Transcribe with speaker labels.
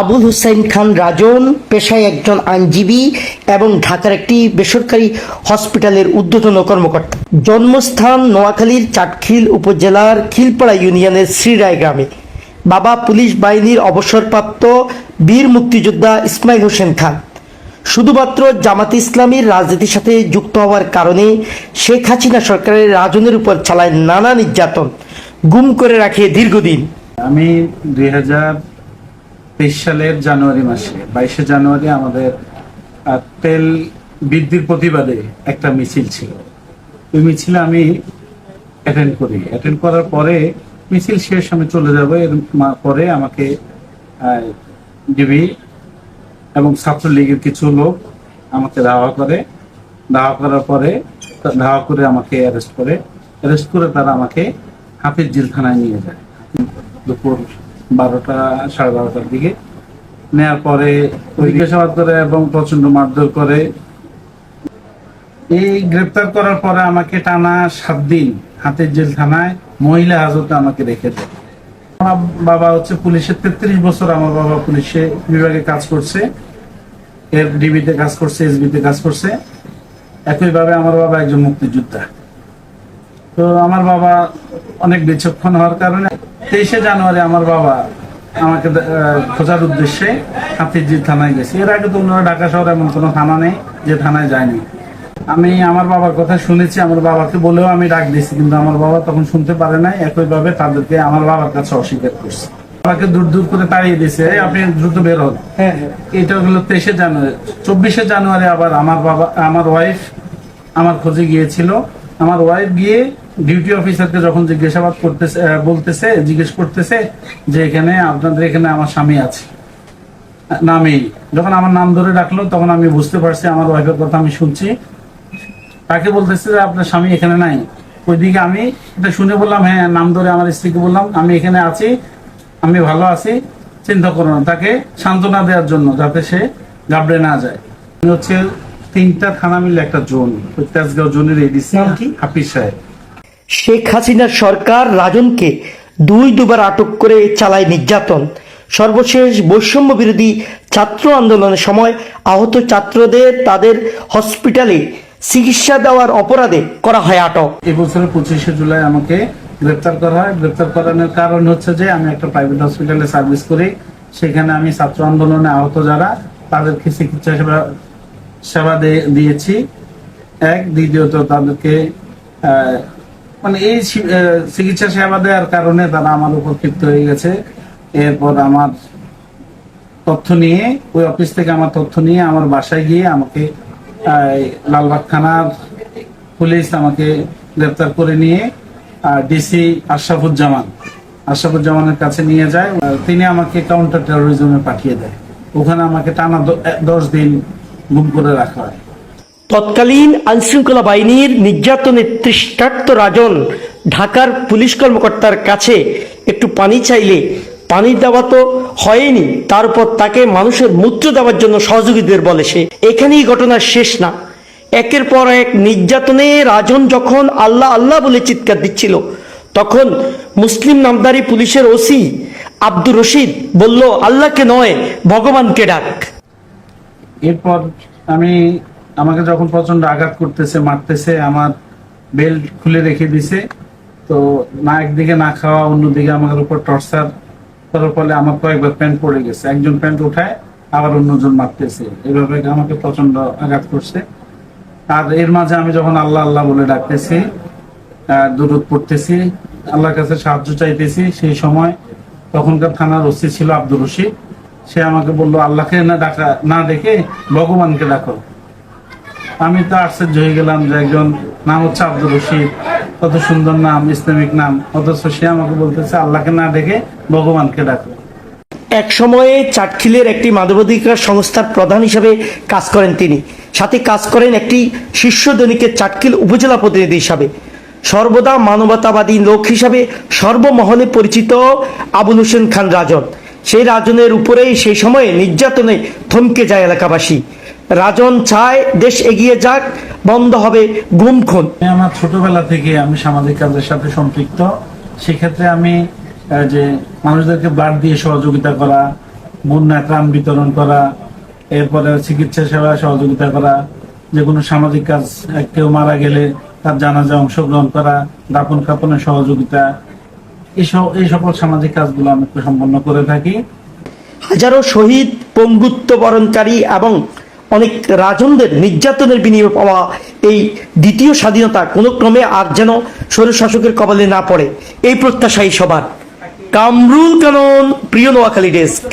Speaker 1: আবুল হুসাইন খান রাজন, পেশায় একজন আইনজীবী এবং ঢাকার একটি বেসরকারি হসপিটালের ঊর্ধ্বতন কর্মকর্তা। জন্মস্থান নোয়াখালীর চাটখিল উপজেলার খিলপাড়া ইউনিয়নের শ্রীরায় গ্রামে। বাবা পুলিশ বাহিনীর অবসরপ্রাপ্ত বীর মুক্তিযোদ্ধা ইসমাইল হোসেন খান। শুধুমাত্র জামাত ইসলামীর রাজনীতির সাথে যুক্ত হওয়ার কারণে শেখ হাসিনা সরকারের রাজনের উপর চালায় নানা নির্যাতন, গুম করে রাখে দীর্ঘদিন।
Speaker 2: আমি দুই হাজার তেইশ সালের জানুয়ারি মাসে, বাইশে জানুয়ারি আমাদের তেল বৃদ্ধির প্রতিবাদে একটা মিছিল ছিল। ওই মিছিলে আমি অ্যাটেন্ড করি। অ্যাটেন্ড করার পরে মিছিল শেষ, আমি চলে যাব। এর পরে আমাকে ডিবি এবং ছাত্রলীগের কিছু লোক আমাকে ধাওয়া করে। ধাওয়া করার পরে, ধাওয়া করে আমাকে অ্যারেস্ট করে। অ্যারেস্ট করে তারা আমাকে হাফিজ জিল থানায় নিয়ে যায়। দুপুর বারোটা, সাড়ে বারোটার দিকে। নেওয়ার পরে জিজ্ঞাসাবাদ করে এবং প্রচণ্ড মারধর করে। এই গ্রেপ্তার করার পরে আমাকে টানা সাত দিন হাতের জেল থানায় মহিলা হাজতে আমাকে রেখে দেয়। আমার বাবা হচ্ছে পুলিশের তেত্রিশ বছর আমার বাবা পুলিশে বিভাগে কাজ করছে এর ডিবিতে কাজ করছে এসবিতে কাজ করছে। একইভাবে আমার বাবা একজন মুক্তিযোদ্ধা। তো আমার বাবা অনেক বিচক্ষণ হওয়ার কারণে তেইশে জানুয়ারি আমার বাবা আমাকে খোঁজার উদ্দেশ্যে হাতিরজি থানায় গেছে। এর আগে তো ওনারা ঢাকা শহরে এমন কোনো থানা নেই যে থানায় যায়নি। আমি আমার বাবার কথা শুনেছি আমার বাবাকে বলেও আমি ডাক দিয়েছি কিন্তু আমার বাবা তখন শুনতে পারে নাই একইভাবে তাদেরকে আমার বাবার কাছে অস্বীকার করছে। বাবাকে দূর দূর করে তাড়িয়ে দিয়েছে "এই, আপনি দ্রুত বের হন। এটা হলো তেইশে জানুয়ারি। চব্বিশে জানুয়ারি আবার আমার বাবা আমার ওয়াইফ আমার খোঁজে গিয়েছিল। আমার ওয়াইফ গিয়ে ডিউটি অফিসারকে যখন জিজ্ঞাসাবাদ করতেছে বলতেছে জিজ্ঞেস করতেছে যে এখানে আপনাদের এখানে আমার স্বামী আছে। নামেই। যখন আমার নাম ধরে ডাকলো তখন আমি বুঝতে পারছি আমার ওয়াইফের কথা আমি শুনছি। তাকে বলতেছে যে আপনার স্বামী এখানে নাই। ওইদিকে আমি এটা শুনে বললাম হ্যাঁ নাম ধরে আমার স্ত্রীকে বললাম আমি এখানে আছি আমি ভালো আছি চিন্তা করো না। তাকে সান্ত্বনা দেওয়ার জন্য যাতে সে গাবড়ে না যায়। আমি হচ্ছে তিনটা থানা মিলে একটা জোন তেজগাঁও জোনের এডিসি হাফিজ সাহেব।
Speaker 1: শেখ হাসিনার সরকার রাজনকে দুই দুবার আটক করে চালায় নির্যাতন। সর্বশেষ বৈষম্য বিরোধী ছাত্র আন্দোলনের সময় আহত ছাত্রদের তাদের হসপিটালে চিকিৎসা দেওয়ার অপরাধে করা হয় আটক।
Speaker 2: এই বছরের পঁচিশে জুলাই আমাকে গ্রেপ্তার করা হয়। গ্রেপ্তার করানোর কারণ হচ্ছে যে আমি একটা প্রাইভেট হসপিটালে সার্ভিস করি। সেখানে আমি ছাত্র আন্দোলনে আহত যারা, তাদেরকে চিকিৎসা সেবা সেবা দিয়েছি। এক, দ্বিতীয়ত তাদেরকে মানে এই চিকিৎসা সেবা দেওয়ার কারণে তারা আমার উপর ক্ষিপ্ত হয়ে গেছে। এরপর আমার তথ্য নিয়ে, ওই অফিস থেকে আমার তথ্য নিয়ে আমার বাসায় গিয়ে আমাকে লালবাগ থানার পুলিশ আমাকে গ্রেপ্তার করে নিয়ে ডিসি আশরাফুজ্জামান, আশরাফুজ্জামানের কাছে নিয়ে যায়। তিনি আমাকে কাউন্টার টেরোরিজমে পাঠিয়ে দেয়। ওখানে আমাকে টানা দশ দিন গুম করে রাখা হয়।
Speaker 1: তৎকালীন আইনশৃঙ্খলা বাহিনীর নির্যাতনের তৃষ্টার্ত রাজন ঢাকার পুলিশ কর্মকর্তার কাছে একটু পানি চাইলে পানি দেওয়া তো হয়নি, তার উপর তাকে মানুষের মূত্র দেওয়ার জন্য সহযোগীদের বলে সে। এখানেই ঘটনার শেষ না। একের পর এক নির্যাতনে রাজন যখন আল্লাহ আল্লাহ বলে চিৎকার দিচ্ছিল, তখন মুসলিম নামদারি পুলিশের ওসি আব্দুর রশিদ বলল, আল্লাহকে নয়, ভগবানকে ডাক।
Speaker 2: এরপর আমি আমাকে যখন প্রচণ্ড আঘাত করতেছে, মারতেছে, আমার বেল্ট খুলে রেখে দিছে। তো না একদিকে না খাওয়া, অন্যদিকে আমার উপর টর্চার করার ফলে আমার কয়েকবার প্যান্ট পড়ে গেছে। একজন প্যান্ট উঠায়, আবার অন্যজন মারতেছে। এভাবে আমাকে প্রচণ্ড আঘাত করছে। আর এর মাঝে আমি যখন আল্লাহ আল্লাহ বলে ডাকতেছি দূরত পড়তেছি, আল্লাহর কাছে সাহায্য চাইতেছি, সেই সময় তখনকার থানার ওসি ছিল আব্দুর রশিদ। সে আমাকে বলল, আল্লাহকে না ডাকা, না ডেকে ভগবানকে ডাকো। আমি তো আশ্চর্য হয়ে গেলাম যে একজন নাম হচ্ছে আব্দুর রশিদ। কত সুন্দর নাম, ইসলামিক নাম। অথচ সে আমাকে বলতেছে, আল্লাহকে না ডেকে ভগবানকে ডাকো।
Speaker 1: এক সময়ে চাটখিলের একটি মানবাধিকার সংস্থার প্রধান হিসেবে কাজ করেন তিনি। সাথে কাজ করেন একটি শীর্ষ দৈনিকের চাটখিল উপজেলা প্রতিনিধি হিসাবে। সর্বদা মানবতাবাদী লোক হিসাবে সর্বমহলে পরিচিত আবুল হোসেন খান রাজন। সেই রাজনের উপরেই সেই সময়ে নির্যাতনে থমকে যায় এলাকাবাসী। রাজন চায় দেশ এগিয়ে যাক বন্ধ হবে গুম খুন।
Speaker 2: আমার ছোটবেলা থেকে আমি সামাজিক কাজের সাথে সম্পৃক্ত। সেক্ষেত্রে আমি যে মানুষদেরকে ব্লাড দিয়ে সহযোগিতা করা বন্যা ত্রাণ বিতরণ করা এরপরে চিকিৎসা সেবা সহযোগিতা করা যে কোনো সামাজিক কাজ কেউ মারা গেলে তার জানাজা অংশগ্রহণ করা দাপন কাপনের সহযোগিতা এই সকল সামাজিক কাজগুলো আমি সম্পন্ন করে থাকি।
Speaker 1: হাজারো শহীদ পঙ্গুত্ব বরণকারী এবং অনেক রাজনদের নির্যাতনের বিনিময়ে পাওয়া এই দ্বিতীয় স্বাধীনতা কোনো ক্রমে আর যেন স্বৈরশাসকের কবলে না পড়ে। এই প্রত্যাশাই সবার। কামরুল কানন, প্রিয় নোয়াখালী ডেস্ক।